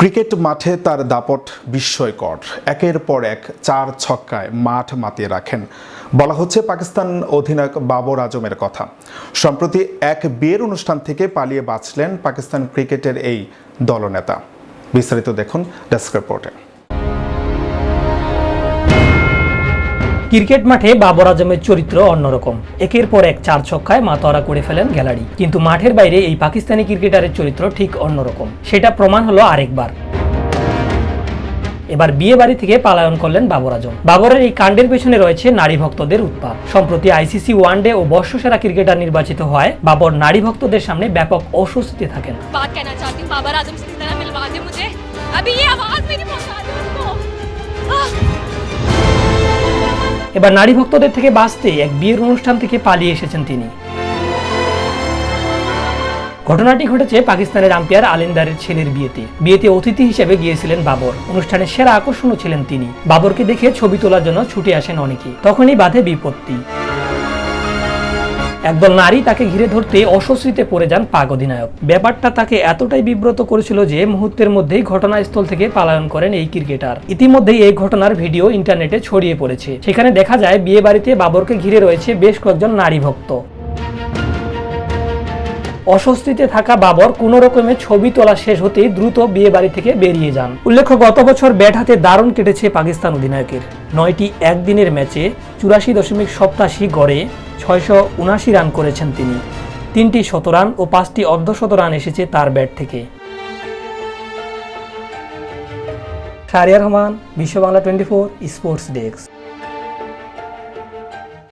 Cricket মাঠে তার দাপট বিস্ময়কর। একের পর এক চার ছক্কায় মাঠ মাতিয়ে রাখেন। বলা হচ্ছে পাকিস্তান অধিনায়ক বাবর আজমের কথা। সম্প্রতি এক বিয়ের অনুষ্ঠান থেকে পালিয়ে বাঁচলেন পাকিস্তান ক্রিকেটের এই দলনেতা। বিস্তারিত দেখুন ডেস্ক রিপোর্টে। ক্রিকেট মাঠে বাবর আজমের চরিত্র অন্যরকম। একের পর এক চার ছক্কায় মাতোয়ারা করে ফেলেন গ্যালারি। কিন্তু মাঠের বাইরে এই পাকিস্তানি ক্রিকেটারের চরিত্র ঠিক অন্যরকম। সেটা প্রমাণ হলো আরেকবার। এবার বিয়ে বাড়ি থেকে পালায়ন করলেন বাবর আজম। বাবরের এই কাণ্ডের পেছনে রয়েছে নারী ভক্তদের উৎপাত। সম্প্রতি আইসিসি ওয়ানডে ও বর্ষসেরা ক্রিকেটার নির্বাচিত হয় বাবর নারী ভক্তদের সামনে ব্যাপক অস্বস্তিতে থাকেন। এবার নারী ভক্তদের থেকে বাঁচতে এক বিয়ের অনুষ্ঠান থেকে পালিয়ে এসেছেন তিনি। ঘটনাটি ঘটেছে পাকিস্তানের আম্পিয়ার আলিন্দারের ছেলের বিয়েতে। বিয়েতে অতিথি হিসেবে গিয়েছিলেন বাবর। অনুষ্ঠানের সেরা আকর্ষণও ছিলেন তিনি। বাবরকে দেখে ছবি তোলার জন্য ছুটে আসেন অনেকে। তখনই বাধে বিপত্তি। একদল নারী তাকে ঘিরে ধরতে অস্বস্তিতে পড়ে যান পাক অধিনায়ক। ব্যাপারটা তাকে এতটাই বিব্রত করেছিল যে মুহূর্তের মধ্যেই ঘটনাস্থল থেকে পালায়ন করেন এই ক্রিকেটার। ইতিমধ্যেই এই ঘটনার ভিডিও ইন্টারনেটে ছড়িয়ে পড়েছে। সেখানে দেখা যায় বিয়ে বাড়িতে বাবরকে ঘিরে রয়েছে বেশ কয়েকজন নারী ভক্ত। অস্বস্তিতে থাকা বাবর কোনো রকমের ছবি তোলা শেষ হতেই দ্রুত বিয়ে বাড়ি থেকে বেরিয়ে যান। উল্লেখ্য, গত বছর ব্যাট হাতে দারুণ কেটেছে পাকিস্তান অধিনায়কের। নয়টি একদিনের ম্যাচে চুরাশি দশমিক সপ্তাশি গড়ে ছয়শো উনাশি রান করেছেন তিনি। তিনটি শতরান ও পাঁচটি অর্ধশত রান এসেছে তার ব্যাট থেকে। Shahriar Rahman Bishwa Bangla twenty four, sports desk.